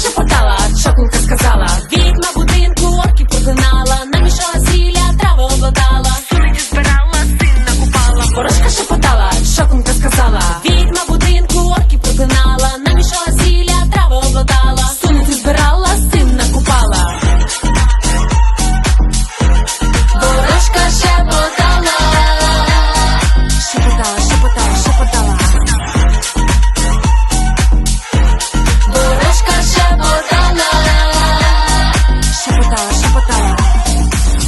Ворожка шепотала, чокненька сказала,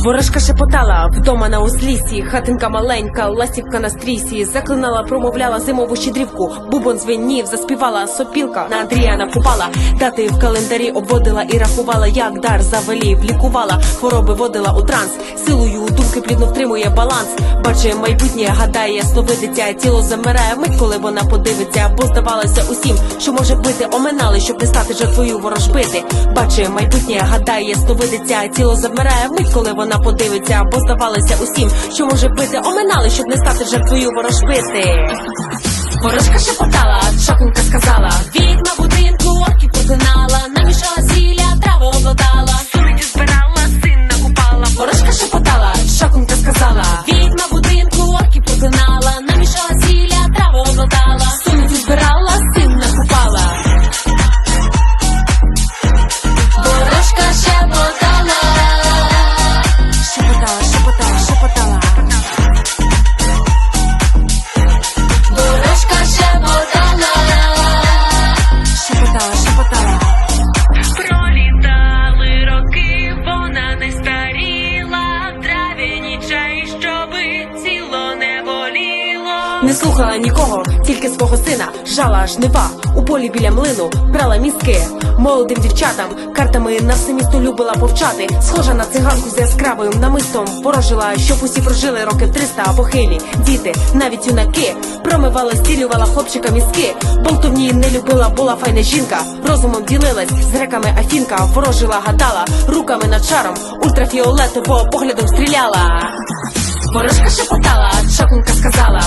Ворожка шепотала вдома на узлісі, хатинка маленька, ластівка на стрісі, заклинала, промовляла зимову щедрівку, бубон звенів, заспівала сопілка, на Андрія накупала, дати в календарі обводила і рахувала, як дар завелів, лікувала, хвороби водила у транс, силою думки плідно втримує баланс, бачить майбутнє, гадає, словидиться, тіло замирає мить, коли вона подивиться, бо здавалося усім, що може бити, оминали, щоб не стати жертвою ворожбити. Бачить майбутнє, гадає, словидиться, тіло замирає мить, коли вона подивиться, бо здавалося усім, що може бити, оминали, щоб не стати жертвою ворожбити. Ворожка шепотала, чокненька сказала, відьма будинку орків проклинала, Не слухала нікого, тільки свого сина, жала жнива у полі біля млину, брала мізки молодим дівчатам, картами на все місто любила повчати. Схожа на циганку з яскравим намистом, ворожила, щоб усі прожили років 300 або хилі. Діти, навіть юнаки, промивала, стілювала хлопчика мізки. Болтовні не любила, була файна жінка. Розумом ділилась з греками Афінка, ворожила, гадала, руками над шаром, ультрафіолетово поглядом стріляла. Ворожка шепотала, чокненька сказала,